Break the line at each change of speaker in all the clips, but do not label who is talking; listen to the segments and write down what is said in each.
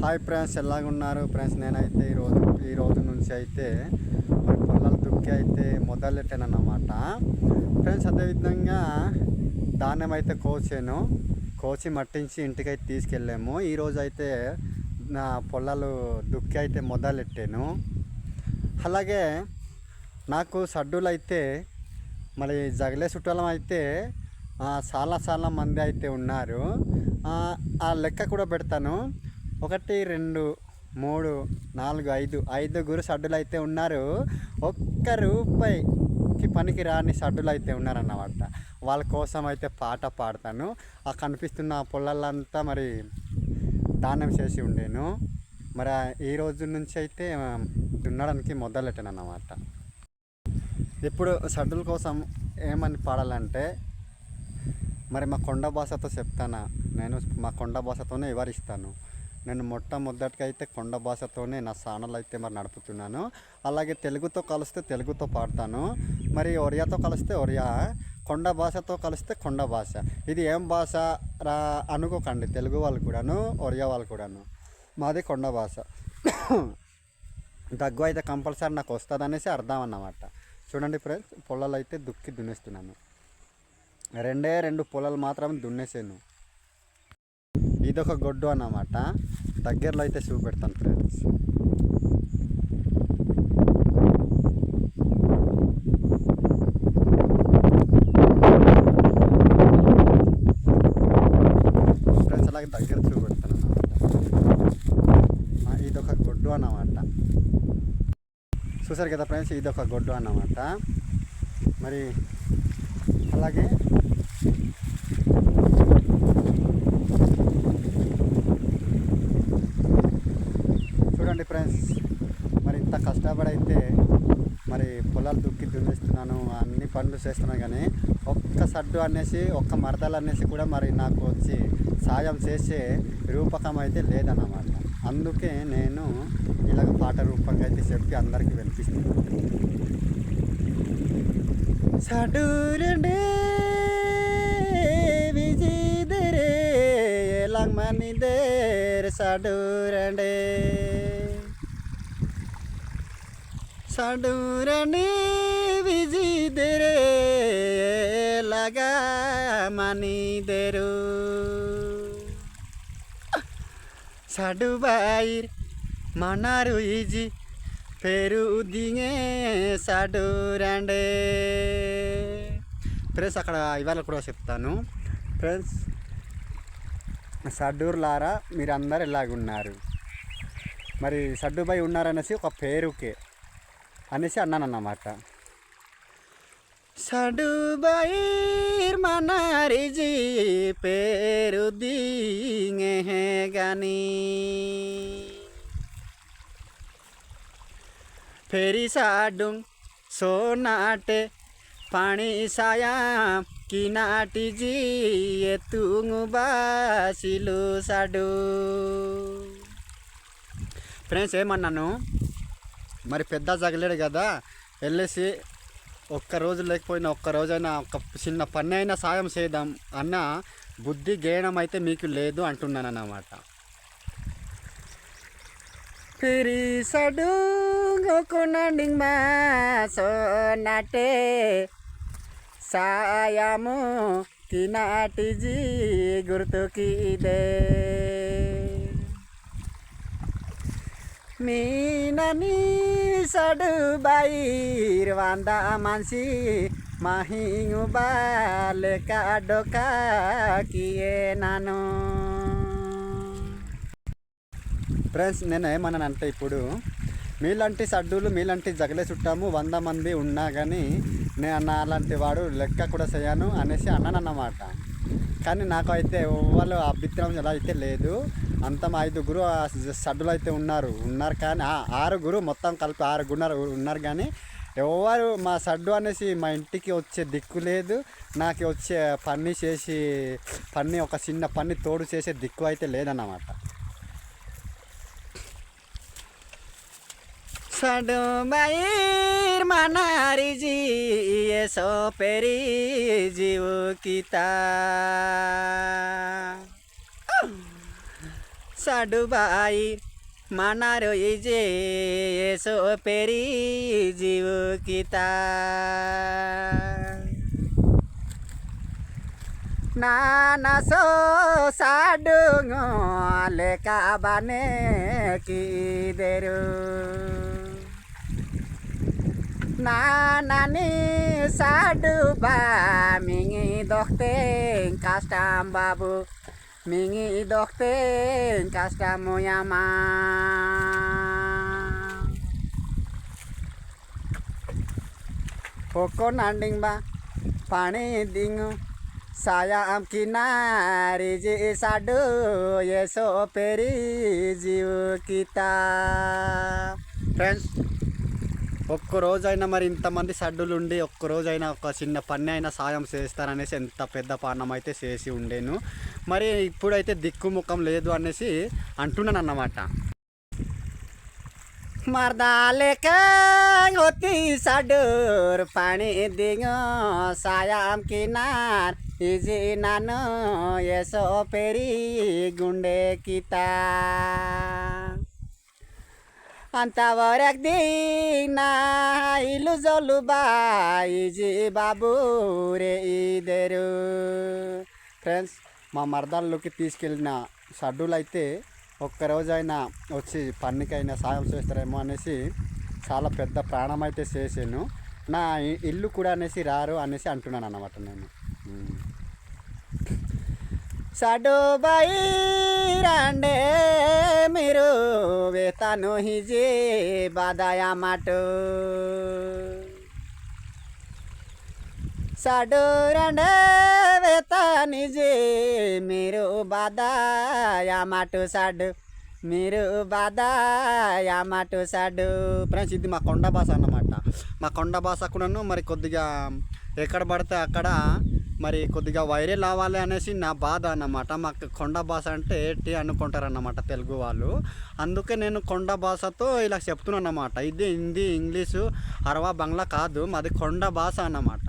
Hi friends ఎలాగున్నారు? Friends నేనైతే ఈరోజు ఈ రోజు నుంచి అయితే మరి పొలాలు దుక్కి అయితే మొదలెట్టానన్నమాట. ఫ్రెండ్స్ అదేవిధంగా ధాన్యం అయితే కోసాను. కోసి మట్టించి ఇంటికైతే తీసుకెళ్ళాము. ఈరోజు అయితే నా పొలాలు దుక్కి అయితే మొదలెట్టాను. అలాగే నాకు సడ్డులు అయితే మరి జగలే చుట్టాలం అయితే చాలా చాలా మంది అయితే ఉన్నారు. ఆ లెక్క కూడా పెడతాను. ఒకటి రెండు మూడు నాలుగు ఐదు. ఐదుగురు సడ్డులు అయితే ఉన్నారు. ఒక్క రూపాయికి పనికి రాని సడ్డులు అయితే ఉన్నారన్నమాట. వాళ్ళ కోసం అయితే పాట పాడతాను. ఆ కనిపిస్తున్న ఆ పొలాలంతా మరి దానం చేసి ఉండేను. మరి ఈ రోజు నుంచి అయితే దున్నడానికి మొదలెట్టాను అన్నమాట ఇప్పుడు సడ్డుల కోసం ఏమని పాడాలంటే మరి మా కొండ భాషతో చెప్తానా? నేను మా కొండ భాషతోనే వివరిస్తాను. నేను మొట్టమొదటిగా అయితే కొండ భాషతోనే నా ఛానల్ అయితే మరి నడుపుతున్నాను. అలాగే తెలుగుతో కలిస్తే తెలుగుతో పాడతాను. మరి ఒరియాతో కలిస్తే ఒరియా కొండ భాషతో కలిస్తే కొండ భాష. ఇది ఏం భాష? రా అనుకోకండి. తెలుగు వాళ్ళు కూడాను ఒరియా వాళ్ళు కూడాను. మాది కొండ భాష. దగ్గు అయితే కంపల్సరీ నాకు వస్తుంది అనేసి అర్థం అన్నమాట. చూడండి ఫ్రెండ్స్ పొలాలు అయితే దుక్కి దున్నేస్తున్నాను. రెండే రెండు పొలాలు మాత్రం దున్నేసాను. ఇదొక గొడ్డు అన్నమాట దగ్గరలో అయితే చూపెడతాను ఫ్రెండ్స్ ఫ్రెండ్స్ అలాగే దగ్గర చూపెడతాను అన్నమాట ఇదొక గొడ్డు అన్నమాట చూసారు కదా ఫ్రెండ్స్ ఇది ఒక గొడ్డు అన్నమాట మరి అలాగే చూడండి ఫ్రెండ్స్ మరి ఇంత కష్టపడైతే మరి పొలాలు దుక్కి దున్నేస్తున్నాను అన్ని పనులు చేస్తున్నాను కానీ ఒక్క సడ్డు అనేసి ఒక్క మరదలు అనేసి కూడా మరి నాకు వచ్చి సాయం చేసే రూపకం అయితే లేదన్నమాట. అందుకే నేను ఇలాగ పాట రూపంగా అయితే చెప్పి అందరికీ వినిపిస్తున్నాను. సడురండే విజిదరే ఎలాగమని దేర్ సడురండే. సడురండే విజిదరే ఎలాగా మనిదెరు సడుబాయిర్ మనారు ఈజీ పేరు దిగే సాడు రండే ఫ్రెండ్స్ అక్కడ ఇవాళ కూడా చెప్తాను. ఫ్రెండ్స్ సడ్డూరులారా మీరు అందరు ఎలాగున్నారు మరి సడ్డుబాయి ఉన్నారనేసి ఒక పేరుకే. అనేసి అన్నానన్నమాట. సడుబైర్ మనారిజీ పేరు దీంగే గని. ఫెరి సాడు సోనాటే పాణి సాయా కినాటిజీ ఎత్తుంగు బాసిలు సాడు. ఫ్రెండ్స్ ఏమన్నాను? మరి పెద్ద జగలేడు కదా వెళ్ళేసి ఒక్క రోజు లేకపోయినా ఒక్క రోజైనా ఒక చిన్న పని అయినా సాయం చేద్దాం అన్న బుద్ధి గేయడం అయితే మీకు లేదు అంటున్నాను అన్నమాట Piri sadung kunanding masonate sayamu kinati ji gurtuki de minani sadu bair wanda mansi mahingu bale kadoka friends నేను ఏమన్నానంటే ఇప్పుడు మీలాంటి సడ్డులు మీలాంటి జగలే చుట్టాము వంద మంది ఉన్నా కానీ నేను నాలాంటి వాడు లెక్క కూడా చేయను అనేసి అన్నానన్నమాట. కానీ నాకు అయితే ఎవ్వరు అభిప్రాయం ఎలా అయితే లేదు. అంత మా ఐదుగురు ఆ సడ్డులు అయితే ఉన్నారు. ఉన్నారు కానీ ఆ ఆరుగురు మొత్తం కలిపి ఆరుగురు ఉన్నారు ఉన్నారు కానీ ఎవరు మా సడ్డు అనేసి మా ఇంటికి వచ్చే దిక్కు లేదు. నాకు వచ్చే పని చేసి పని ఒక చిన్న పని తోడు చేసే దిక్కు అయితే లేదన్నమాట. సడు bair manari ji eso peri jiwa by मानारो इजे Yesso peri जीव किता नाना सो साडू लेका बाने की देरू नानी साडू बा मिङी दोख्तेङ कास्टाम mingi idoktin kas kamu yamang poko nanding ba pani dingu. Saya am kinari ji sadu yeso peri jiwa kita. Friends. ఒక్కరోజైనా మరి ఇంతమంది సడ్డులు ఉండి ఒక్కరోజైనా ఒక చిన్న పని అయినా సాయం చేస్తారనేసి ఎంత పెద్ద పానం అయితే చేసి ఉండేను. మరి ఇప్పుడైతే దిక్కుముఖం లేదు అనేసి అంటున్నాను అన్నమాట మర్దాలేక ఒత్తి పని దిగో సాయం కినార్ ఇజి నన్ను ఎసో పెరి గుండె కితా. అంతవర না ఇల్లు జోలు బాయి బాబు రే ఇదరు. ఫ్రెండ్స్ మా మరదాల్లోకి తీసుకెళ్ళిన షడ్యూల్ అయితే ఒక్కరోజైనా వచ్చి పన్నికైనా సాయం చేస్తారేమో అనేసి చాలా పెద్ద ప్రాణం అయితే చేశాను నా ఇల్లు కూడా అనేసి రారు అనేసి అంటున్నాను అన్నమాట నేను. షడు బాయి రాండే వేతా వేతాను హిజే బాదాయా మాట సాడు రండే వేతాని జే మీరు బాదాయా మాట సాడు మీరు బాదాయా మాట సాడు ఫ్రెండ్స్ ఇది మా కొండ భాష అన్నమాట మా కొండ భాష కూడాను మరి కొద్దిగా ఎక్కడ పడితే అక్కడ మరి కొద్దిగా వైరల్ అవ్వాలి అనేసి నా బాధ అన్నమాట. మాకు కొండ భాష అంటే ఏంటి అనుకుంటారన్నమాట తెలుగు వాళ్ళు. అందుకే నేను కొండ భాషతో ఇలా చెప్తున్నాను అన్నమాట ఇది హిందీ ఇంగ్లీషు అరవా బంగ్లా కాదు మాది కొండ భాష అన్నమాట.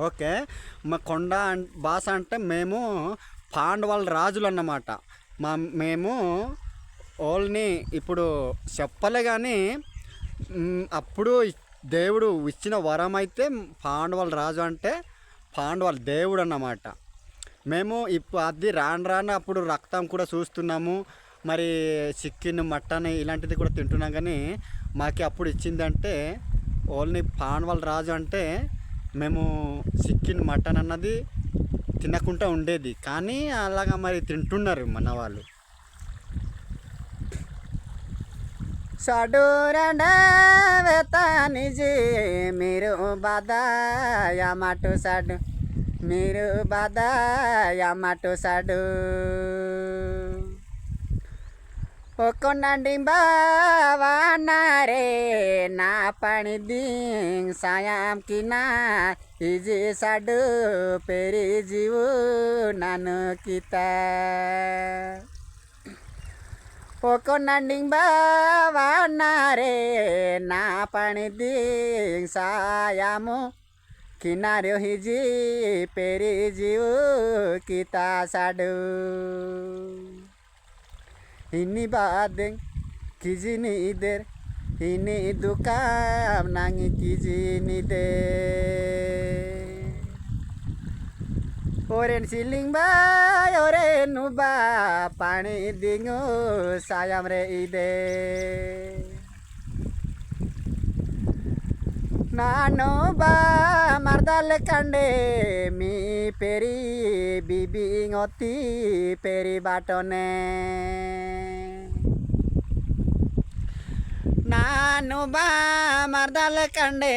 ఓకే? మా కొండ అన్- భాష అంటే మేము పాండవాళ్ళ రాజులు అన్నమాట మా మేము ఓల్ని ఇప్పుడు చెప్పలే కానీ అప్పుడు దేవుడు ఇచ్చిన వరం అయితే పాండవాళ్ళ రాజు అంటే పాండవాళ్ళ దేవుడు అన్నమాట మేము ఇప్పుడు అది రాను రాను అప్పుడు రక్తం కూడా చూస్తున్నాము. మరి చికెన్ మటన్ ఇలాంటిది కూడా తింటున్నాం కానీ మాకు అప్పుడు ఇచ్చిందంటే ఓన్లీ పాండవాల రాజు అంటే మేము చికెన్ మటన్ అన్నది తినకుండా ఉండేది. కానీ అలాగా మరి తింటున్నారు మన వాళ్ళు. సడూరండ వేతానిజీ మీరు బాదాయా మాటు సాడు మీరు బాదాయా మాటు సాడు. ఒక్కొండండి బావానారే నా పని దింగ్ సాయం కినా ఇజి సడు పెరి జీవు నన్ను కితా. પોકોનાંડિંગ બાવાના રે ના પાણી દિંગ સાયામો કિનાર્યો હિજી પેરી જીવ કિતા સાડુ হিনি বাদেং কিজিনি ইদের হিনি দুকাম নাঙি কিজিনি দে ওরেন সিলিং বাই ওরে pani dingo sayam re ide ನಾನು ಬಾ ಮರ್ದಲ್ ಕಂಡೆ ಮೀ ಪೆರಿ ಬಿಬಿ ಒತ್ತಿ ಪೆರಿ ಬಾಟೋನೆ ನಾನು ಬಾ ಮರ್ದಲ್ ಕಂಡೆ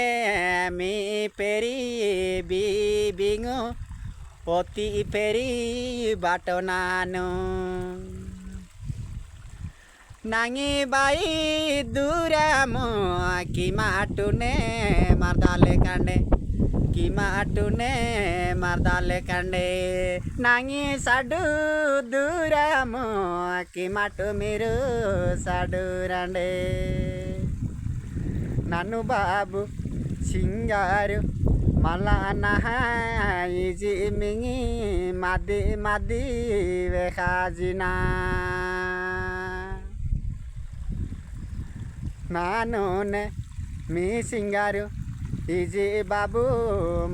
ಮೀ ಪೆರಿ ಬಿಬಿಂಗು પોતી ફેરી બાટોનાનું નાંગી બાઈ દૂરામો કિમાટુને મારદાલે કાંડે કિમાટુને મારદાલે કાંડે નાંગી સાડુ દૂરામો કિમાટુ మీరు સાડુ రండే నన్ను బాబు సింగారు Malana iji mingi madi madi vekajina నానునే మీ సింగారు ఈజీ బాబు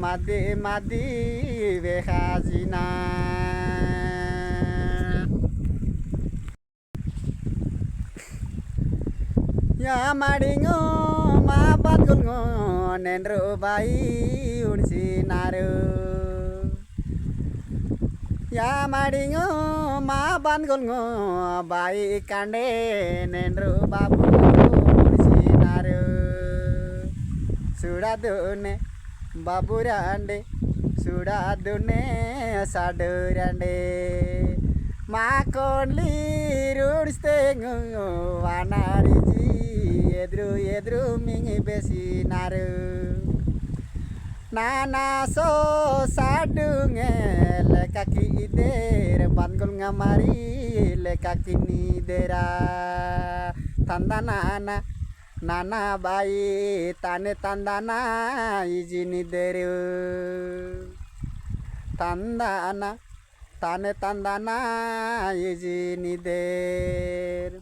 మది మది వేహాజినా యా మడింగో మా బతుకులు నేను రూపాయి ఉడిసినారు యా మడింగో మా బంధువులు బాయి కండే నేను బాబు ఉడిసినారు చూడదునే బాబు రండి చూడదునే సాడు రండి మా కోళ్ళి రూడిస్తే వానాడిజి ఎదురు ఎదురు మింగిపేసినారు నానా సో సాడుంగే లెక్కకి ఇదేర బంధులుగా మరి లెక్కకి నీదేరా తంద నాన్న నాన్న బాయి తానే తందనా ఇజి నిదేరు తందానా తానే తందనా ఇజి నిదేరు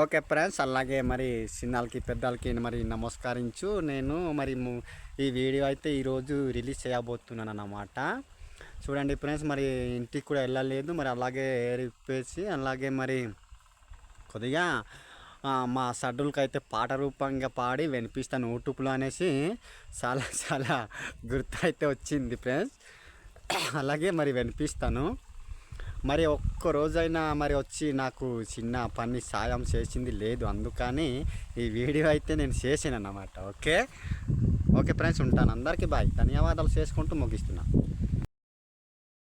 ఓకే ఫ్రెండ్స్ అలాగే మరి చిన్నాళ్ళకి పెద్దలకి మరి నమస్కరించు. నేను మరి ఈ వీడియో అయితే ఈరోజు రిలీజ్ చేయబోతున్నాను అన్నమాట. చూడండి ఫ్రెండ్స్ మరి ఇంటికి కూడా వెళ్ళలేదు. మరి అలాగే ఏరిపేసి అలాగే మరి కొద్దిగా మా సడ్డులకి అయితే పాట రూపంగా పాడి వినిపిస్తాను యూట్యూబ్లో అనేసి చాలా చాలా గుర్తు అయితే వచ్చింది ఫ్రెండ్స్. అలాగే మరి వినిపిస్తాను. మరి ఒక్క రోజైనా మరి వచ్చి నాకు చిన్న పని సాయం చేసింది లేదు. అందుకని ఈ వీడియో అయితే నేను చేసాను అన్నమాట ఓకే? ఓకే ఫ్రెండ్స్ ఉంటాను. అందరికీ బాయ్. ధన్యవాదాలు చేసుకుంటూ ముగిస్తున్నాను